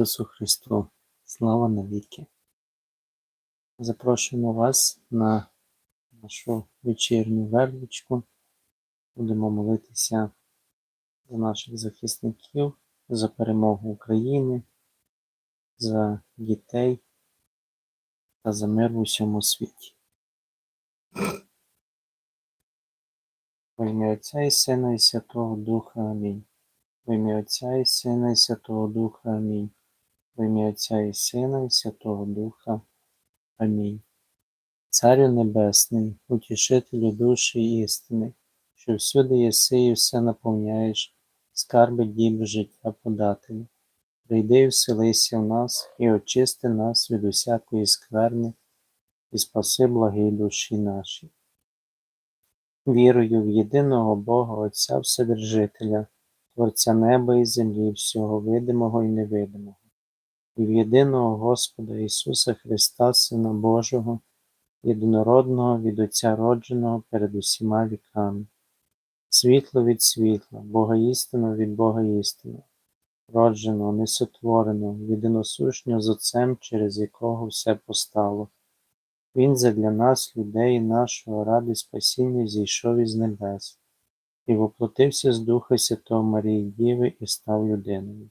Ісусу Христу, слава навіки. Запрошуємо вас на нашу вечірню вервичку. Будемо молитися за наших захисників, за перемогу України, за дітей та за мир в усьому світі. Во ім'я Отця і Сина і Святого Духа Амінь. Во ім'я Отця і Сина і Святого Духа Амінь. В ім'я Отця і Сина, і Святого Духа. Амінь. Царю Небесний, утішителю душі істини, що всюди єси і все наповняєш, скарби діб життя подателю. Прийди і вселися в нас і очисти нас від усякої скверни, і спаси благі душі наші. Вірую в єдиного Бога Отця Вседержителя, Творця неба і землі, всього видимого і невидимого в єдиного Господа Ісуса Христа, Сина Божого, єдинородного від Отця родженого перед усіма віками, світло від світла, Бога істину від Бога істину, родженого, несотвореного, єдиносушнього з Отцем, через якого все постало. Він задля нас, людей, нашого ради спасіння, зійшов із небес і воплотився з Духа Святого Марії Діви і став людиною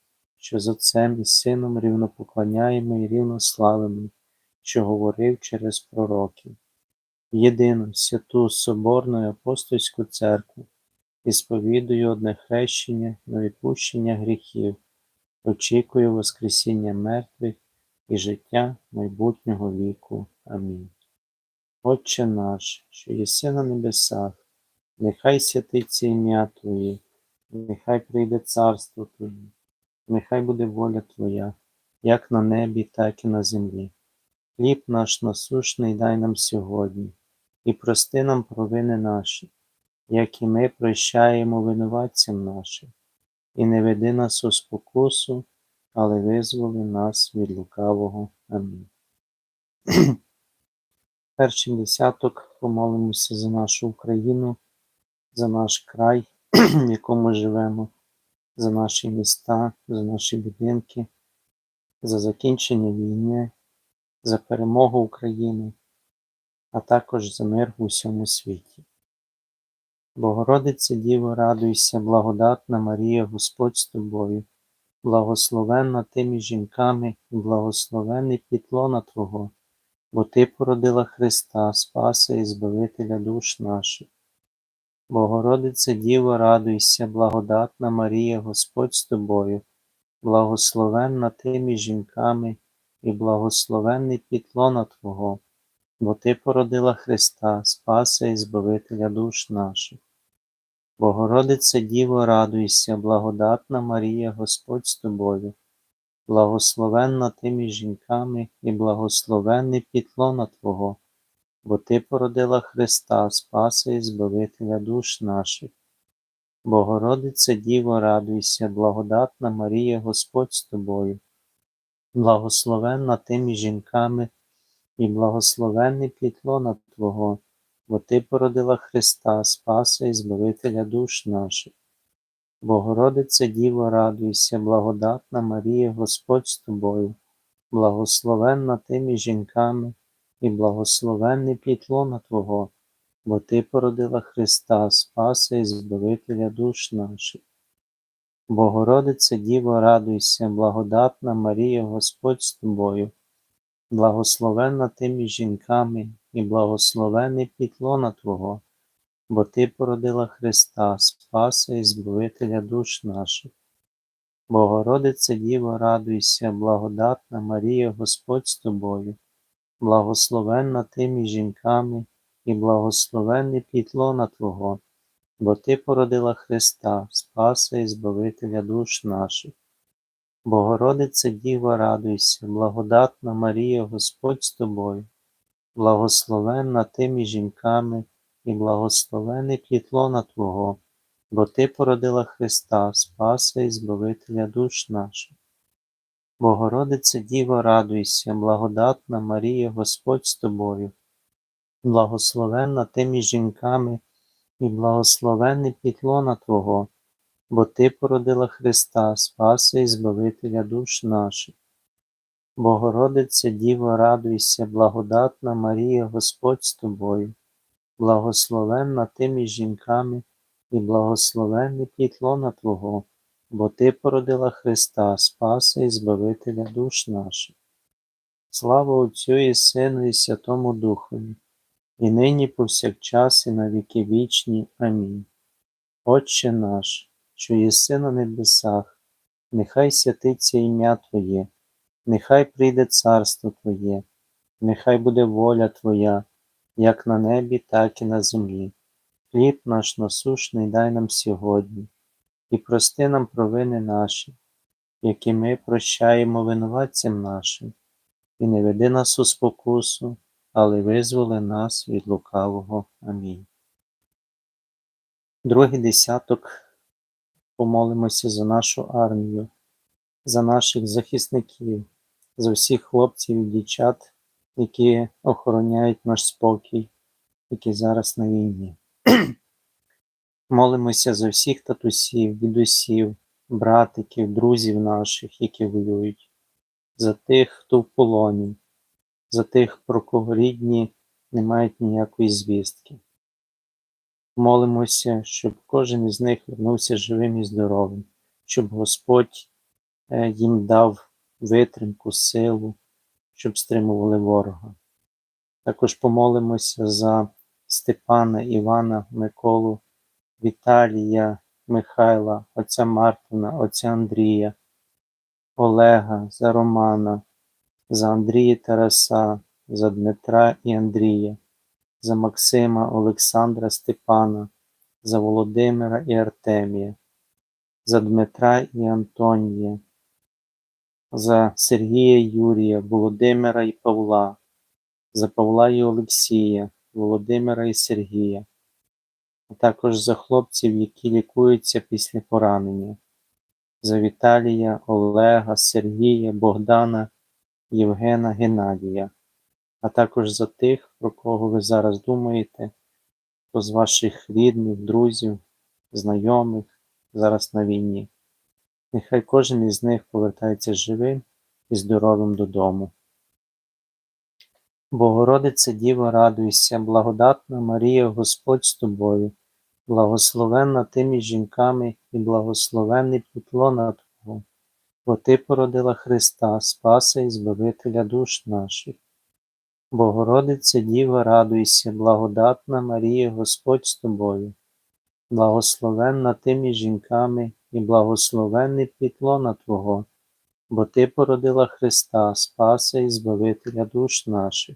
що з Отцем і Сином рівнопоклоняємо і рівнославимо, що говорив через пророків, єдину святу Соборну і апостольську церкву, і сповідую одне хрещення на відпущення гріхів, очікую Воскресіння мертвих і життя майбутнього віку. Амінь. Отче наш, що єси на небесах, нехай святиться ім'я Твоє, нехай прийде царство Твоє нехай буде воля Твоя, як на небі, так і на землі. Хліб наш насушний дай нам сьогодні, і прости нам провини наші, як і ми прощаємо винуватцям нашим, і не веди нас у спокусу, але визволи нас від лукавого. Амінь. Перший десяток помолимося за нашу Україну, за наш край, в якому живемо за наші міста, за наші будинки, за закінчення війни, за перемогу України, а також за мир в усьому світі. Богородице Діво, радуйся, благодатна Марія, Господь з тобою, благословенна тими жінками і благословений пітлона Твого, бо Ти породила Христа, Спаса і Збавителя душ наших. Богородице Діво, радуйся, благодатна Марія, Господь з тобою, благословенна ти між жінками і благословенний пітлона Твого, бо Ти породила Христа, Спаса і Збавителя душ наших. Богородице Діво, радуйся, благодатна Марія, Господь з тобою, благословенна ти між жінками і благословенний пітлона Твого бо Ти породила Христа, Спаса і Збавителя душ наших. Богородице Діво, радуйся, благодатна Марія, Господь з тобою, благословенна тими жінками і благословенний плітлона Твого, бо Ти породила Христа, Спаса і Збавителя душ наших. Богородице Діво, радуйся, благодатна Марія, Господь з тобою, благословенна тими жінками і благословенний плітлона Твого, бо Ти породила Христа, Спаса і Збавителя душ наших. Богородице Діво, радуйся, благодатна Марія, Господь з тобою, благословенна ти між жінками і благословений плітлона Твого, бо Ти породила Христа, Спаса і Збавителя душ наших. Богородице Діво, радуйся, благодатна Марія, Господь з тобою благословенна ти між жінками, і благословенний пітлона Твого, бо Ти породила Христа, Спаса і Збавителя душ наших. Богородице Діво, радуйся, благодатна Марія, Господь з тобою, благословенна ти між жінками і благословений плітлона Твого, бо Ти породила Христа, Спаса і Збавителя душ наших. Богородице Діво, радуйся, благодатна Марія, Господь з тобою, благословенна ти між жінками і благословений плітлона Твого, бо Ти породила Христа, Спаса і Збавителя душ наших. Богородице Діво, радуйся, благодатна Марія, Господь з тобою, благословенна ти між жінками і благословенний плітлона Твого, бо Ти породила Христа, Спаса і Збавителя душ наших. Слава Отцю і Сину і Святому Духові, і нині повсякчас, і на віки вічні. Амінь. Отче наш, що єси на небесах, нехай святиться ім'я Твоє, нехай прийде царство Твоє, нехай буде воля Твоя, як на небі, так і на землі. Хліб наш насушний дай нам сьогодні, і прости нам провини наші, які ми прощаємо винуватцям нашим, і не веди нас у спокусу, але визволи нас від лукавого. Амінь. Другий десяток помолимося за нашу армію, за наших захисників, за всіх хлопців і дівчат, які охороняють наш спокій, які зараз на війні. Молимося за всіх татусів, дідусів, братиків, друзів наших, які воюють, за тих, хто в полоні, за тих, про кого рідні не мають ніякої звістки. Молимося, щоб кожен із них вернувся живим і здоровим, щоб Господь е, їм дав витримку, силу, щоб стримували ворога. Також помолимося за Степана, Івана, Миколу, Віталія, Михайла, отця Мартина, отця Андрія, Олега, за Романа, за Андрія Тараса, за Дмитра і Андрія, за Максима, Олександра, Степана, за Володимира і Артемія, за Дмитра і Антонія, за Сергія і Юрія, Володимира і Павла, за Павла і Олексія, Володимира і Сергія, а також за хлопців, які лікуються після поранення, за Віталія, Олега, Сергія, Богдана, Євгена, Геннадія, а також за тих, про кого ви зараз думаєте, хто з ваших рідних, друзів, знайомих зараз на війні. Нехай кожен із них повертається живим і здоровим додому. Богородице Діво, радуйся, благодатна Марія, Господь з тобою, благословенна ти між жінками і благословенний плітлона Твого, бо Ти породила Христа, Спаса і Збавителя душ наших. Богородице Діво, радуйся, благодатна Марія, Господь з тобою, благословенна ти між жінками і благословенний плітлона Твого, бо Ти породила Христа, Спаса і Збавителя душ наших.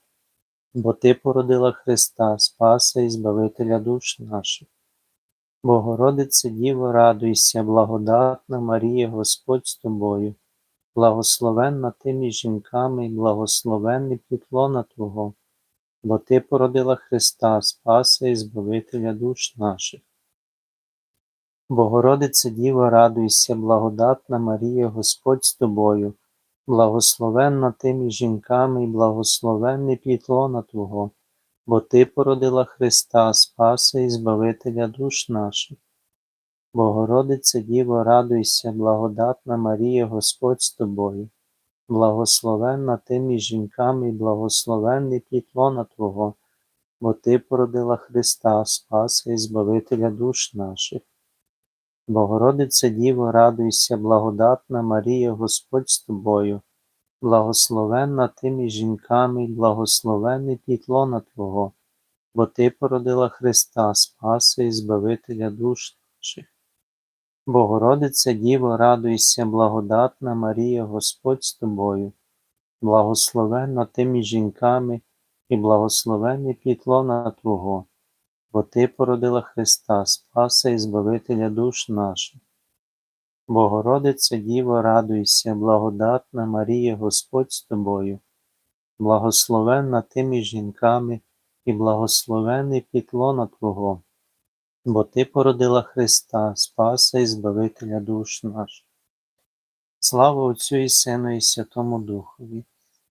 бо Ти породила Христа, Спаса і Збавителя душ наших. Богородице Діво, радуйся, благодатна Марія, Господь з тобою, благословенна ти між жінками і благословенний плітлона Твого, бо Ти породила Христа, Спаса і Збавителя душ наших. Богородице Діво, радуйся, благодатна Марія, Господь з тобою, благословенна ти між жінками і благословенний плітлона Твого, бо Ти породила Христа, Спаса і Збавителя душ наших. Богородице Діво, радуйся, благодатна Марія, Господь з тобою, благословенна ти між жінками і благословенний плітлона Твого, бо Ти породила Христа, Спаса і Збавителя душ наших. Богородице Діво, радуйся, благодатна Марія, Господь з тобою, благословенна ти між жінками, і благословенний плід лона Твого, бо Ти породила Христа, Спаса і Збавителя душ наших. Богородице Діво, радуйся, благодатна Марія, Господь з тобою, благословенна ти між жінками, і благословенний плід лона Твого, бо Ти породила Христа, Спаса і Збавителя душ наших. Богородице Діво, радуйся, благодатна Марія, Господь з тобою, благословенна ти між жінками, і благословений плід лона Твого, бо Ти породила Христа, Спаса і Збавителя душ наших. Слава Отцю і Сину, і Святому Духові,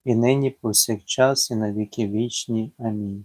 і нині повсякчас, і на віки вічні. Амінь.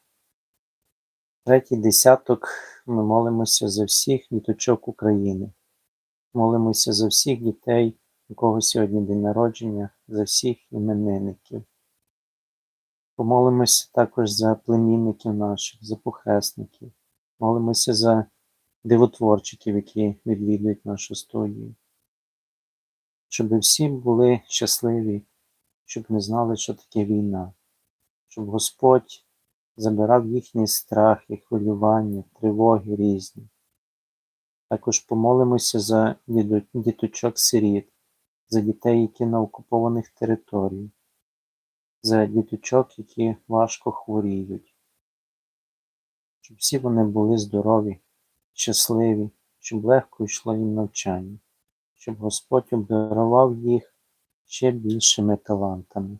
Третій десяток ми молимося за всіх діточок України. Молимося за всіх дітей, у кого сьогодні день народження, за всіх іменинників. Помолимося також за племінників наших, за похресників. Молимося за дивотворчиків, які відвідують нашу студію. Щоб всі були щасливі, щоб не знали, що таке війна, щоб Господь забирав їхній страх і хвилювання, тривоги різні. Також помолимося за діточок сиріт, за дітей, які на окупованих територіях, за діточок, які важко хворіють, щоб всі вони були здорові, щасливі, щоб легко йшло їм навчання, щоб Господь обдарував їх ще більшими талантами.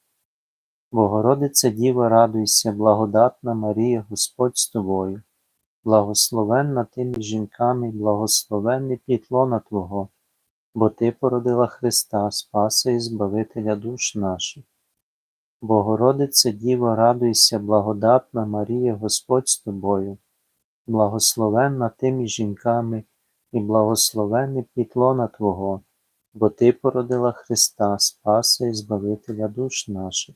Богородице Діво, радуйся, благодатна Марія, Господь з тобою, благословенна ти між жінками, і благословенний плід лона Твого, бо Ти породила Христа, Спаса і Збавителя душ наших. Богородице Діво, радуйся, благодатна Марія, Господь з тобою, благословенна ти між жінками, і благословенний плід лона Твого, бо Ти породила Христа, Спаса і Збавителя душ наших.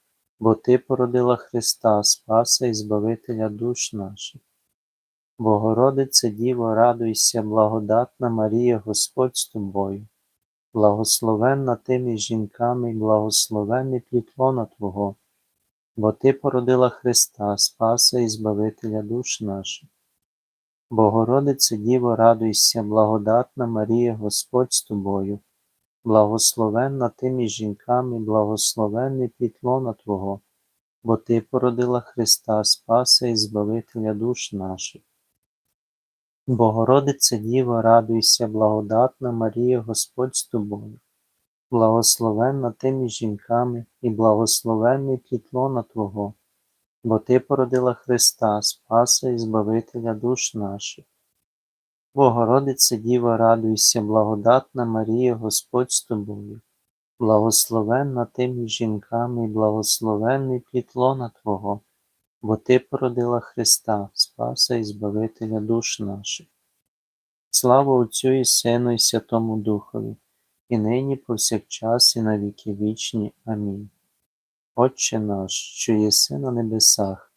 бо Ти породила Христа, Спаса і Збавителя душ наших. Богородице Діво, радуйся, благодатна Марія, Господь з тобою, благословенна ти між жінками, і благословенний плід лона Твого, бо Ти породила Христа, Спаса і Збавителя душ наших. Богородице Діво, радуйся, благодатна Марія, Господь з тобою, благословенна ти між жінками, благословенний плід лона Твого, бо Ти породила Христа, Спаса і Збавителя душ наших. Богородице Діво, радуйся, благодатна Марія, Господь з тобою, благословенна ти між жінками, і благословенний плід лона Твого, бо Ти породила Христа, Спаса і Збавителя душ наших. Богородице Діво, радуйся, благодатна Марія, Господь з тобою, благословенна ти між жінками, і благословенний плід лона Твого, бо Ти породила Христа, Спаса і Збавителя душ наших. Слава Отцю і Сину, і Святому Духові, і нині повсякчас, і на віки вічні. Амінь. Отче наш, що єси на небесах,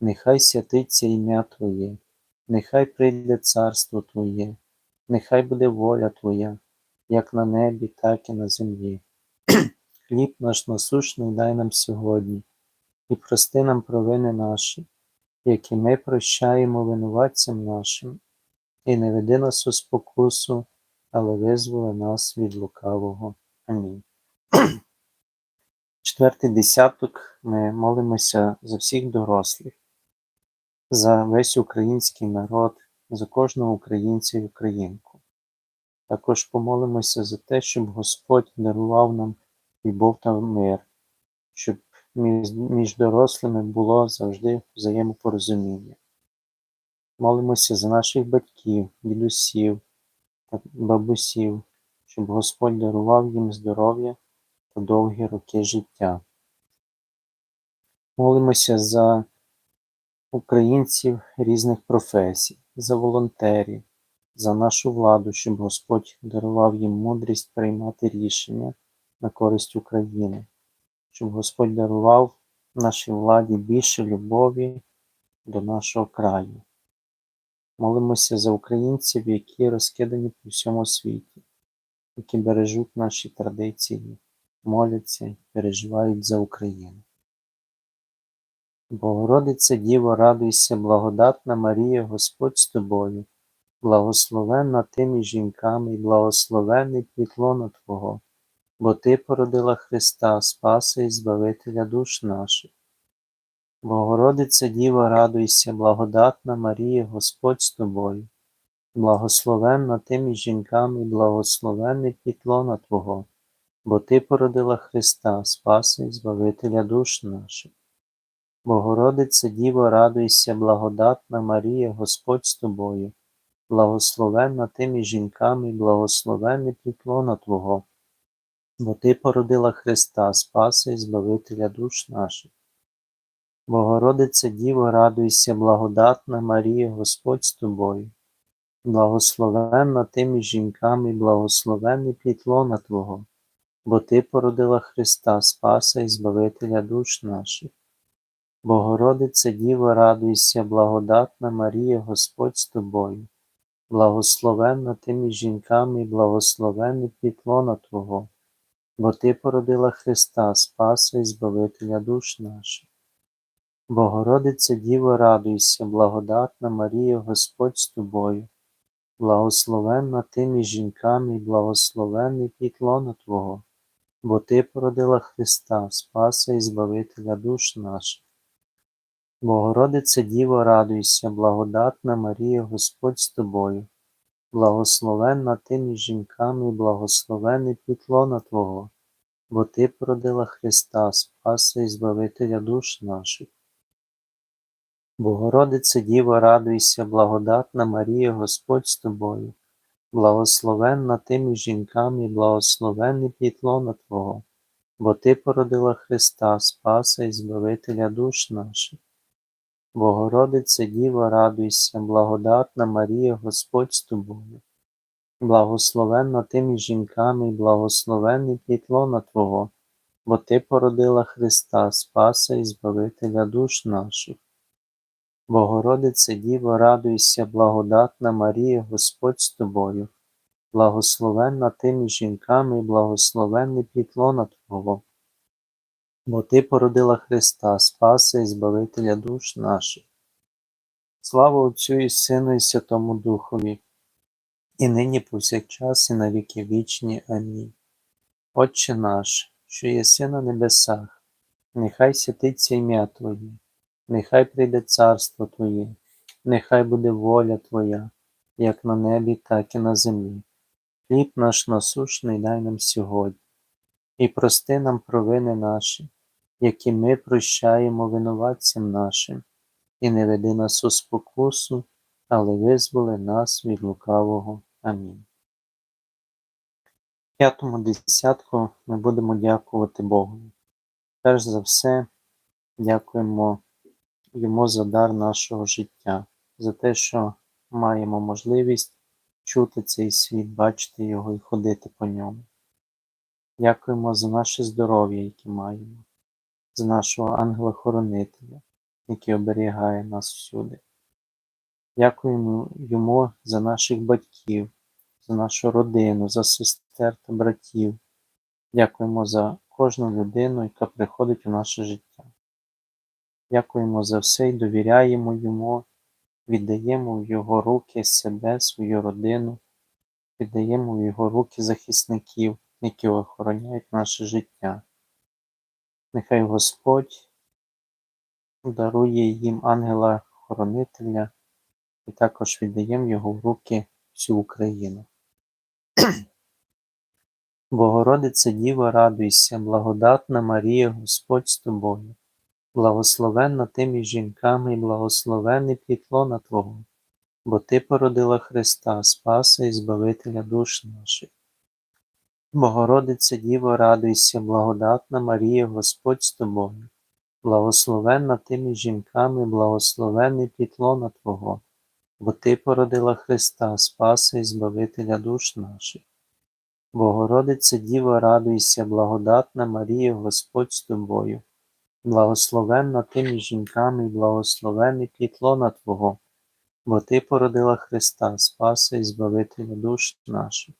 нехай святиться ім'я Твоє, нехай прийде царство Твоє, нехай буде воля Твоя, як на небі, так і на землі. Хліб наш насущний дай нам сьогодні, і прости нам провини наші, які ми прощаємо винуватцям нашим, і не веди нас у спокусу, але визволи нас від лукавого. Амінь. Четвертий десяток ми молимося за всіх дорослих, за весь український народ, за кожного українця і українку. Також помолимося за те, щоб Господь дарував нам любов та мир, щоб між, дорослими було завжди взаємопорозуміння. Молимося за наших батьків, дідусів та бабусів, щоб Господь дарував їм здоров'я та довгі роки життя. Молимося за українців різних професій, за волонтерів, за нашу владу, щоб Господь дарував їм мудрість приймати рішення на користь України, щоб Господь дарував нашій владі більше любові до нашого краю. Молимося за українців, які розкидані по всьому світі, які бережуть наші традиції, моляться переживають за Україну. Богородице Діво, радуйся, благодатна Марія, Господь з тобою, благословенна ти між жінками і благословенний плід Твого, бо Ти породила Христа, Спаса і Збавителя душ наших. Богородице Діво, радуйся, благодатна Марія, Господь з тобою, благословенна ти між жінками і благословенний плід лона Твого, бо Ти породила Христа, Спаса і Збавителя душ наших. Богородице Діво, радуйся, благодатна Марія, Господь з тобою, благословенна ти між жінками, і благословенний Твого, бо Ти породила Христа, Спаса і Збавителя душ наших. Богородице Діво, радуйся, благодатна Марія, Господь з тобою, благословенна ти між жінками, і благословенний Твого, бо Ти породила Христа, Спаса і Збавителя душ наших. Богородице Діво, радуйся, благодатна Марія, Господь з тобою, благословенна ти між жінками і благословенний плід Твого, бо Ти породила Христа, Спаса і Збавителя душ наших. Богородице Діво, радуйся, благодатна Марія, Господь з тобою, благословенна ти між жінками і благословенний плід Твого, бо Ти породила Христа, Спаса і Збавителя душ наших. Богородице Діво, радуйся, благодатна Марія, Господь з тобою, благословенна ти між жінками і благословенний плід Твого, бо Ти породила Христа, Спаса і Збавителя душ наших. Богородице Діво, радуйся, благодатна Марія, Господь з тобою, благословенна ти між жінками і благословенний плід Твого, бо Ти породила Христа, Спаса і Збавителя душ наших. Богородице Діво, радуйся, благодатна Марія, Господь з тобою, благословенна ти між жінками і благословенний плід лона Твого, бо Ти породила Христа, Спаса і Збавителя душ наших. Богородице Діво, радуйся, благодатна Марія, Господь з тобою, благословенна ти між жінками і благословенний плід лона Твого, бо Ти породила Христа, Спаса і Збавителя душ наших. Слава Отцю і Сину, і Святому Духові, і нині повсякчас, і на віки вічні. Амінь. Отче наш, що єси на небесах, нехай святиться ім'я Твоє, нехай прийде царство Твоє, нехай буде воля Твоя, як на небі, так і на землі. Хліб наш насушний дай нам сьогодні, і прости нам провини наші, які ми прощаємо винуватцям нашим, і не веди нас у спокусу, але визволи нас від лукавого. Амінь. В п'ятому десятку ми будемо дякувати Богу. Перш за все, дякуємо Йому за дар нашого життя, за те, що маємо можливість чути цей світ, бачити його і ходити по ньому. Дякуємо за наше здоров'я, яке маємо, за нашого ангела-хоронителя, який оберігає нас всюди. Дякуємо йому за наших батьків, за нашу родину, за сестер та братів. Дякуємо за кожну людину, яка приходить у наше життя. Дякуємо за все і довіряємо йому, віддаємо в Його руки себе, свою родину, віддаємо в Його руки захисників, які охороняють наше життя. Нехай Господь дарує їм ангела-хоронителя і також віддаємо його в руки всю Україну. Богородице Діво, радуйся, благодатна Марія, Господь з тобою, благословенна ти між жінками і благословений плітлона Твого, бо Ти породила Христа, Спаса і Збавителя душ наших. Богородице Діво, радуйся, благодатна Марія, Господь з тобою, благословенна ти між жінками, благословений плітлона Твого, бо Ти породила Христа, Спаса і Збавителя душ наших. Богородице Діво, радуйся, благодатна Марія, Господь з тобою, благословенна ти між жінками, і благословений плітлона Твого, бо Ти породила Христа, Спаса і Збавителя душ наших.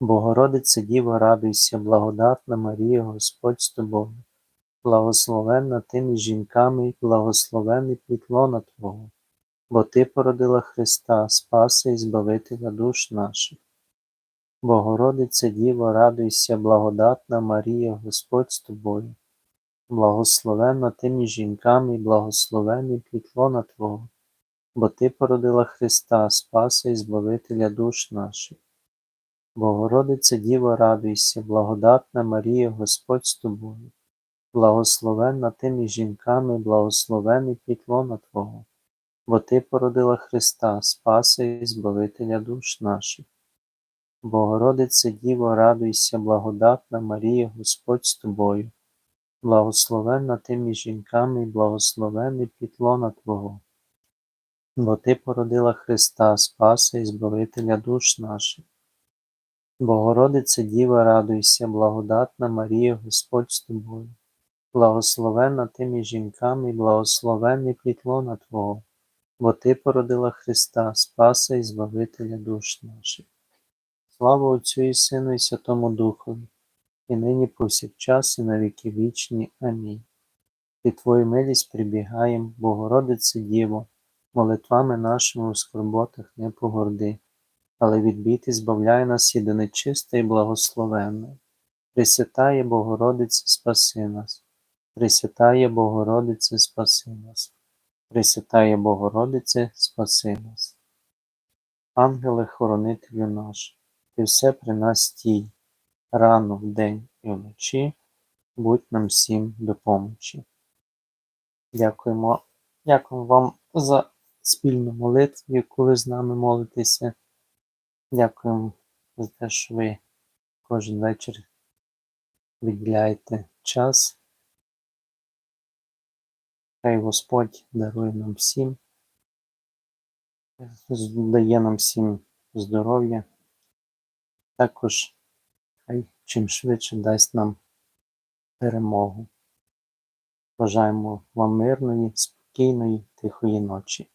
Богородице Діво, радуйся, благодатна Марія, Господь з тобою, благословенна ти між жінками, і благословений плітлона Твого, бо Ти породила Христа, Спаса і Збавителя душ наших. Богородице Діво, радуйся, благодатна Марія, Господь з тобою, благословенна ти між жінками, і благословений плітлона Твого, бо Ти породила Христа, Спаса і Збавителя душ наших. Богородице Діво, радуйся, благодатна Марія, Господь з тобою, благословенна ти між жінками, благословений плітлона Твого, бо Ти породила Христа, Спаса і Збавителя душ наших. Богородице Діво, радуйся, благодатна Марія, Господь з тобою, благословенна ти між жінками, благословений плітлона Твого, бо Ти породила Христа, Спаса і Збавителя душ наших. Богородице Діва, радуйся, благодатна Марія, Господь з тобою, благословенна ти між жінками, і благословений плітлона Твого, бо Ти породила Христа, Спаса і Збавителя душ наших. Слава Отцю і Сину, і Святому Духові, і нині повсякчас, і на віки вічні. Амінь. Під Твою милість прибігаєм, Богородице Діво, молитвами нашими у скорботах не погорди, але від біти збавляй нас єдине чисте і благословенне. Пресвятає Богородице, спаси нас, Пресвятає Богородице, спаси нас, Пресвятає Богородице, спаси нас. Ангеле, хоронителю наш, ти все при нас стій, рано вдень і вночі, будь нам всім допомочі. Дякуємо, дякуємо вам за спільну молитву, яку ви з нами молитеся. Дякуємо за те, що ви кожен вечір виділяєте час. Хай Господь дарує нам всім, дає нам всім здоров'я. Також хай чим швидше дасть нам перемогу. Бажаємо вам мирної, спокійної, тихої ночі.